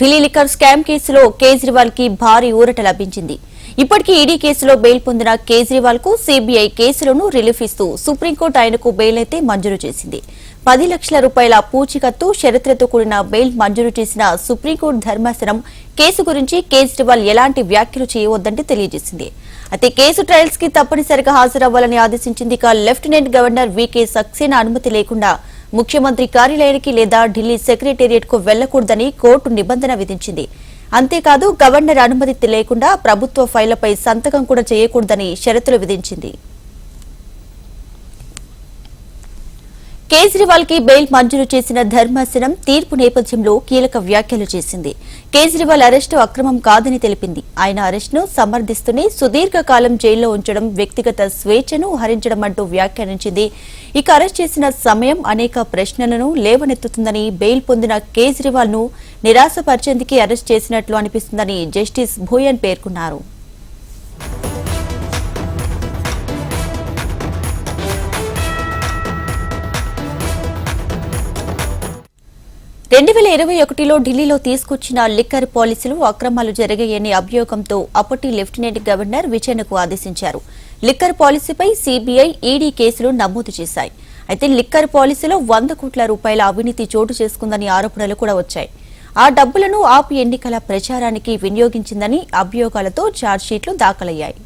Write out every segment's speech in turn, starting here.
Delhi liquor scam కేసులో కేజ్రీవాల్కి భారీ ఊరట లభించింది. ఇప్పటికీ ఈడీ కేసులో బెయిల్ పొందిన కేజ్రీవాల్కు సీబీఐ కేసులను రిలీఫ్ ఇస్తూ సుప్రీంకోర్టు ఆయనకు బెయిల్ అయితే మంజూరు చేసింది. పది లక్షల రూపాయల పూచికత్తు షరతులతో కూడిన బెయిల్ మంజూరు చేసిన సుప్రీంకోర్టు ధర్మాసనం కేసు గురించి కేజ్రీవాల్ ఎలాంటి వ్యాఖ్యలు చేయవద్దంటే తెలియజేసింది. అయితే కేసు ట్రయల్స్కి తప్పనిసరిగా హాజరవ్వాలని ఆదేశించింది ఇక లెఫ్టినెంట్ గవర్నర్ వికే సక్సేనా అనుమతి లేకుండా ముఖ్యమంత్రి కార్యాలయానికి లేదా ఢిల్లీ సెక్రటేరియట్కు వెళ్ళకూడదని కోర్టు నిబంధన విధించింది. అంతేకాదు గవర్నర్ అనుమతి లేకుండా ప్రభుత్వ ఫైళ్ళపై సంతకం కూడా చేయకూడదని షరతులు విధించింది. కేజ్రీవాల్కి బెయిల్ మంజూరు చేసిన ధర్మాసనం తీర్పు నేపథ్యంలో కీలక వ్యాఖ్యలు చేసింది. కేజ్రీవాల్ అరెస్టు అక్రమం కాదని తెలిపింది. ఆయన అరెస్టును సమర్థిస్తూనే సుదీర్ఘకాలం జైల్లో ఉంచడం వ్యక్తిగత స్వేచ్ఛను హరించడం అంటూ వ్యాఖ్యానించింది. ఇక అరెస్ట్ చేసిన సమయం అనేక ప్రశ్నలను లేవనెత్తుతుందని బెయిల్ పొందిన కేజ్రీవాల్ను నిరాశపరిచేందుకే అరెస్ట్ చేసినట్లు అనిపిస్తుందని జస్టిస్ భూయన్ పేర్కొన్నారు. రెండు వేల ఇరవై ఒకటిలో ఢిల్లీలో తీసుకొచ్చిన లిక్కర్ పాలసీలు అక్రమాలు జరిగాయనే అభియోగంతో అప్పటి లెఫ్టినెంట్ గవర్నర్ విచారణకు ఆదేశించారు. లిక్కర్ పాలసీపై సీబీఐ ఈడీ కేసులు నమోదు చేశాయి. అయితే లిక్కర్ పాలసీలో వంద కోట్ల రూపాయల అవినీతి చోటు చేసుకుందని ఆరోపణలు కూడా వచ్చాయి. ఆ డబ్బులను ఆపు ఎన్నికల ప్రచారానికి వినియోగించిందని అభియోగాలతో ఛార్జ్షీట్లు దాఖలయ్యాయి.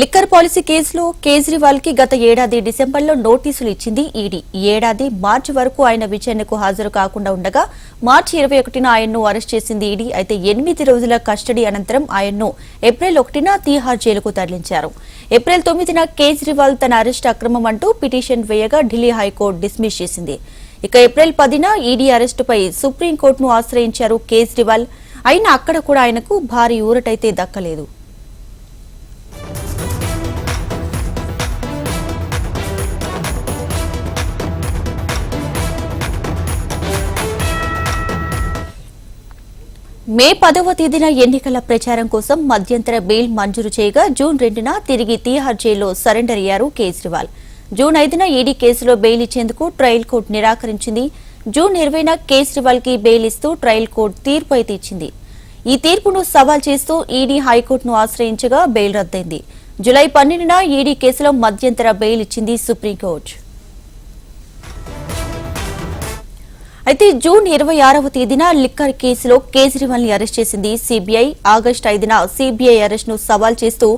లిక్కర్ పాలసీ కేసులో కేజ్రీవాల్కి గత ఏడాది డిసెంబర్లో నోటీసులు ఇచ్చింది ఈడీ. ఈ ఏడాది మార్చి వరకు ఆయన విచారణకు హాజరు కాకుండా ఉండగా మార్చి ఇరవై ఒకటిన ఆయన్ను అరెస్ట్ చేసింది ఈడీ. అయితే ఎనిమిది రోజుల కస్టడీ అనంతరం ఆయన్ను ఏప్రిల్ ఒకటిన తీహార్ జైలుకు తరలించారు. ఏప్రిల్ తొమ్మిదిన కేజ్రీవాల్ తన అరెస్ట్ అక్రమం అంటూ పిటిషన్ వేయగా ఢిల్లీ హైకోర్టు డిస్మిస్ చేసింది. ఇక ఏప్రిల్ పదిన ఈడీ అరెస్టుపై సుప్రీంకోర్టును ఆశ్రయించారు కేజ్రీవాల్. అయినా అక్కడ కూడా ఆయనకు భారీ ఊరటైతే దక్కలేదు. మే పదవ తేదీన ఎన్నికల ప్రచారం కోసం మధ్యంతర బెయిల్ మంజూరు చేయగా జూన్ రెండున తిరిగి తీహార్ జైల్లో సరెండర్ అయ్యారు కేజ్రీవాల్. జూన్ ఐదున ఈడీ కేసులో బెయిల్ ఇచ్చేందుకు ట్రయల్ కోర్టు నిరాకరించింది. జూన్ ఇరవైన కేజ్రీవాల్కి బెయిల్ ఇస్తూ ట్రయల్ కోర్టు తీర్పు అయితే ఇచ్చింది. ఈ తీర్పును సవాల్ చేస్తూ ఈడీ హైకోర్టును ఆశ్రయించగా బెయిల్ రద్దయింది. జులై పన్నెండున ఈడీ కేసులో మధ్యంతర బెయిల్ ఇచ్చింది సుప్రీంకోర్టు. అయితే జూన్ ఇరవై ఆరవ తేదీన లిక్కర్ కేసులో కేజ్రీవాల్ని అరెస్ట్ చేసింది సిబిఐ. ఆగస్టు ఐదున సిబిఐ అరెస్ట్ను సవాల్ చేస్తూ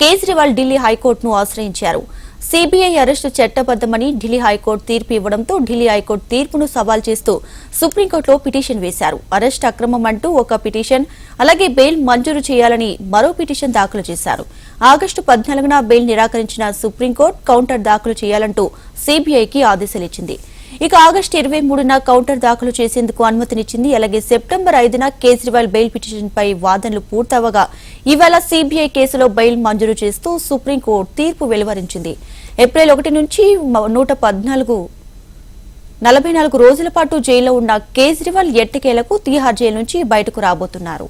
కేజ్రీవాల్ ఢిల్లీ హైకోర్టును ఆశ్రయించారు. సిబిఐ అరెస్టు చట్టబద్దమని ఢిల్లీ హైకోర్టు తీర్పు ఇవ్వడంతో ఢిల్లీ హైకోర్టు తీర్పును సవాల్ చేస్తూ సుప్రీంకోర్టులో పిటిషన్ వేశారు. అరెస్ట్ అక్రమం అంటూ ఒక పిటిషన్ అలాగే బెయిల్ మంజూరు చేయాలని మరో పిటిషన్ దాఖలు చేశారు. ఆగస్టు పద్నాలుగున బెయిల్ నిరాకరించిన సుప్రీంకోర్టు కౌంటర్ దాఖలు చేయాలంటూ సిబిఐకి ఆదేశాలిచ్చింది ఇక ఆగస్టు ఇరవై మూడున కౌంటర్ దాఖలు చేసేందుకు అనుమతినిచ్చింది. అలాగే సెప్టెంబర్ ఐదున కేజ్రీవాల్ బెయిల్ పిటిషన్పై వాదనలు పూర్తవగా ఇవాళ సీబీఐ కేసులో బెయిల్ మంజూరు చేస్తూ సుప్రీంకోర్టు తీర్పు వెలువరించింది. ఏప్రిల్ ఒకటి నుంచి నూట పద్నాలుగు నలభై నాలుగు రోజుల పాటు జైల్లో ఉన్న కేజ్రీవాల్ ఎట్టకేలకు తీహార్ జైలు నుంచి బయటకు రాబోతున్నారు.